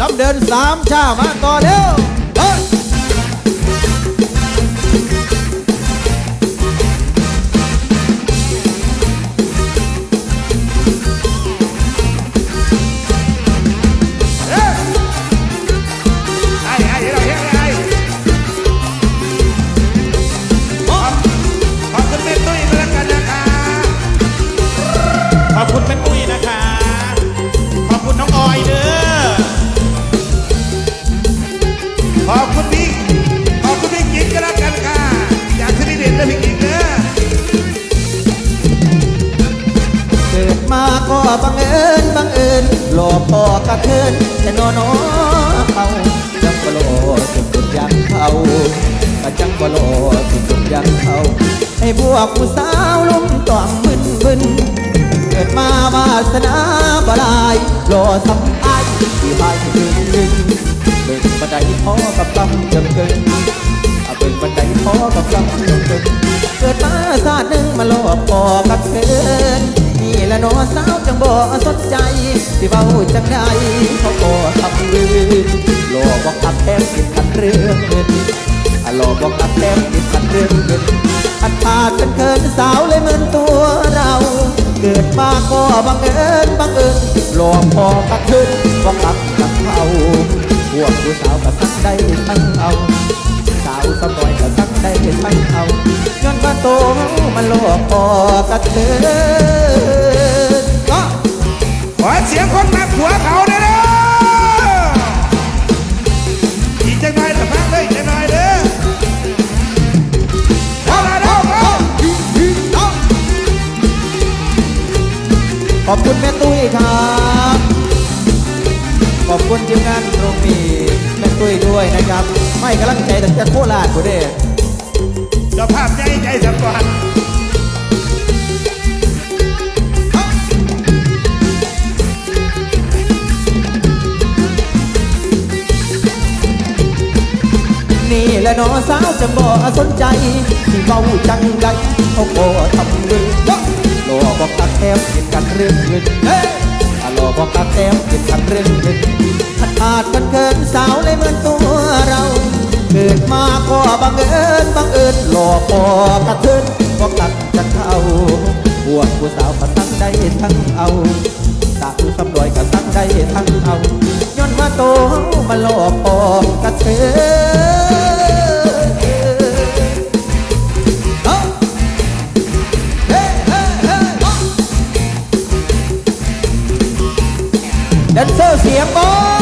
ลำเดินสามชามาต่อเร็วเฮ้ยไอ้ไอ้เราเฮ้ยไอ้ขอบขอบคุณแม่ตุ้ยมาแล้วกันนะคะ ขอบคุณแม่ปุ้ยนะคะ ขอบคุณน้องออยเด้อ บังเอิญบังเอิญหล่อกพอกระเทินแต่นอนอเขาจังบโลสุดสุดยังเขาก็จังบโลสุดสุดยังเขาให้พวกผู้สาวลุ่มต่อมมึนมึนเกิดมาวาสนาบลายรอทำอายที่หายดึงดึงเบิ่งบันไดพ่อกับกำจำเกินเบิ่งบันไดพ่อกับกำจำเกินเกิดมาชาติหนึ่งมาหลอกพอกับเกิน ละนอสาวจังบ่สนใจที่เว้าจังใดเขาก็ทำลืนหลอกบอกขับแทมกินขันเรื่องเงินอะหลอกบอกขับแทมกินขันเรื่องเงินขัดขาดกันเคินสาวเลยเหมือนตัวเรา เกิดมาก็บังเอิญบังเอิญหลอกพอกับเคินบอกขับกับเขาพวกผู้สาวก็สักได้ทั้งเอา สาวสมอยก็สักได้ทั้งเอาย้อนว่าโต มันหลอกพอกระเทินก็ขอเสียงคนนักหัวเขาเด้อเด้ออีกจังหน่อยแต่ฟังเลยจังหน่อยเด้อเอาละเด้อเอาขอบคุณแม่ตุ้ยครับ ขอบคุณทีมงานโรงมีแม่ตุ้ยด้วยนะครับ ไม่กำลังใจแต่จะโคราชกูเด้ เจ้าภาพใจใจสัมพันนี่แหละน้อสาวจะบ่สนใจที่เบาจังใดเขาก็ทำเลยโลบอกตักแทมกินกันเรื่องเงินเฮ้ยอบอกตักแทมกินกันเรื่องเงินขัดขาดกันเกินสาวเลยเหมือนตัวเรา เกิดมาก็บังเอิญบังเอิญหลอกพอกระเทินบอกตักจะเข้าพวกผู้สาวก็ทั้งได้ทั้งเอาสาวสำรวยก็ทั้งได้ทั้งเอาย้อนว่าโตมาหลอกพอกระเทินเอ้าเฮ้เฮ้เฮ้อ้าแดนเซอร์เสียงบอ